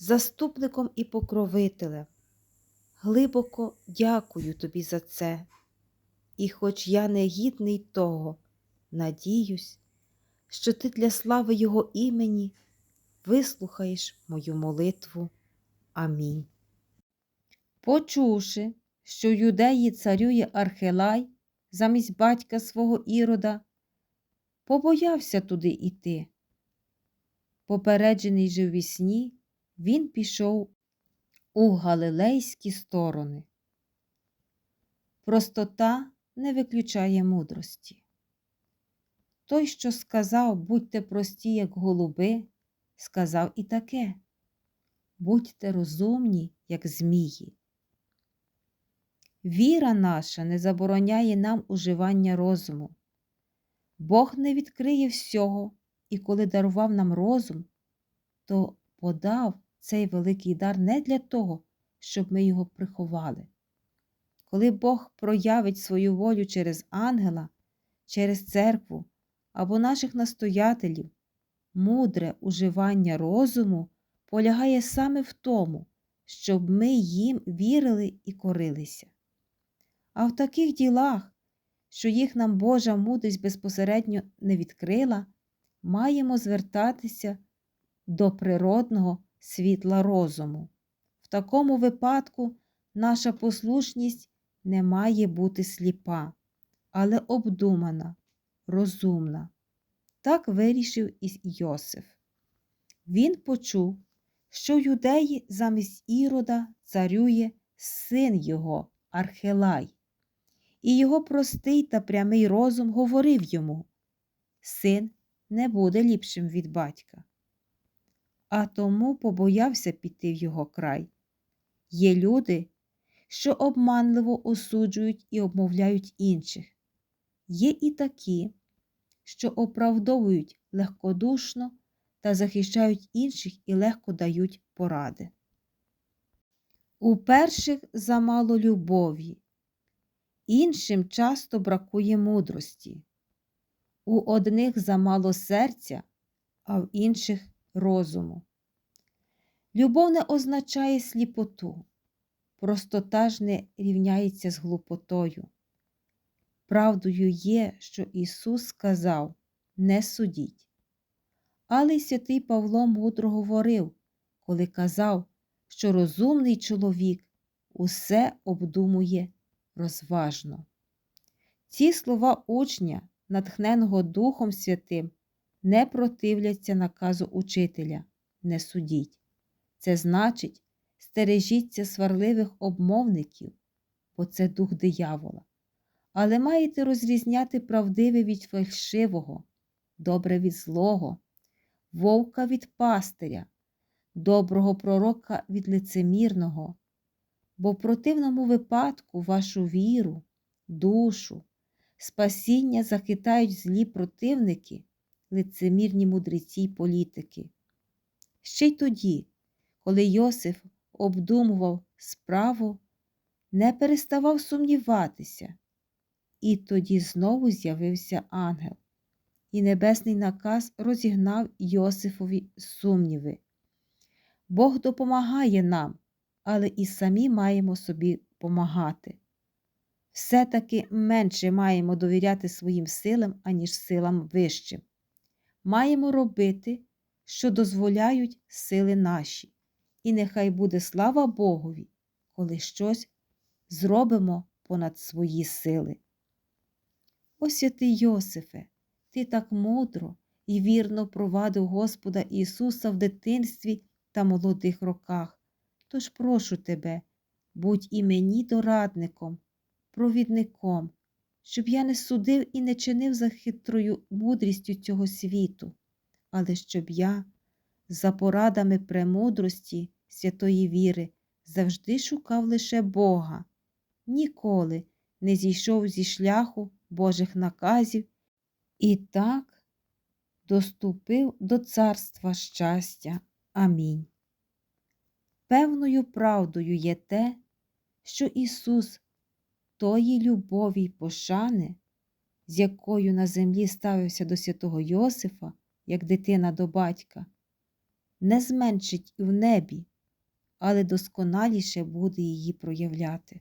заступником і покровителем. Глибоко дякую тобі за це. І хоч я не гідний того, надіюсь, що ти для слави Його імені вислухаєш мою молитву. Амінь. Почувши, що в юдеї царює Архелай замість батька свого ірода, побоявся туди йти. Попереджений же в вісні, він пішов у галилейські сторони. Простота не виключає мудрості. Той, що сказав, будьте прості, як голуби, сказав і таке будьте розумні, як змії. Віра наша не забороняє нам уживання розуму. Бог не відкриє всього, і коли дарував нам розум, то подав цей великий дар не для того, щоб ми його приховали. Коли Бог проявить свою волю через ангела, через церкву або наших настоятелів, мудре уживання розуму полягає саме в тому, щоб ми їм вірили і корилися. А в таких ділах, що їх нам Божа мудрість безпосередньо не відкрила, маємо звертатися до природного світла розуму. В такому випадку наша послушність не має бути сліпа, але обдумана, розумна. Так вирішив і Йосиф. Він почув, що в юдеї замість Ірода царює син його, Архелай, і його простий та прямий розум говорив йому Син не буде ліпшим від батька а тому побоявся піти в його край. Є люди, що обманливо осуджують і обмовляють інших. Є і такі, що оправдовують легкодушно та захищають інших і легко дають поради. У перших замало любові, іншим часто бракує мудрості, у одних замало серця, а в інших розуму. Любов не означає сліпоту, простота ж не рівняється з глупотою. Правдою є, що Ісус сказав не судіть. Але й святий Павло мудро говорив, коли казав, що розумний чоловік усе обдумує розважно. Ці слова учня, натхненого Духом Святим, не противляться наказу учителя, не судіть. Це значить, стережіться сварливих обмовників, бо це дух диявола. Але маєте розрізняти правдиве від фальшивого, добре від злого, вовка від пастиря, доброго пророка від лицемірного, бо в противному випадку вашу віру, душу, спасіння захитають злі противники лицемірні мудреці й політики. Ще й тоді, коли Йосиф обдумував справу, не переставав сумніватися, і тоді знову з'явився ангел, і небесний наказ розігнав Йосифові сумніви. Бог допомагає нам, але і самі маємо собі помагати. Все-таки менше маємо довіряти своїм силам, аніж силам вищим маємо робити, що дозволяють сили наші, і нехай буде слава Богові, коли щось зробимо понад свої сили. О Йосифе, ти так мудро і вірно провадив Господа Ісуса в дитинстві та молодих роках. Тож прошу тебе, будь і мені дорадником, провідником, щоб я не судив і не чинив за хитрою мудрістю цього світу, але щоб я, за порадами премудрості святої віри, завжди шукав лише Бога, ніколи не зійшов зі шляху Божих наказів і так доступив до царства щастя. Амінь. Певною правдою є те, що Ісус тої любові й пошани, з якою на землі ставився до святого Йосифа, як дитина до батька, не зменшить і в небі, але досконаліше буде її проявляти.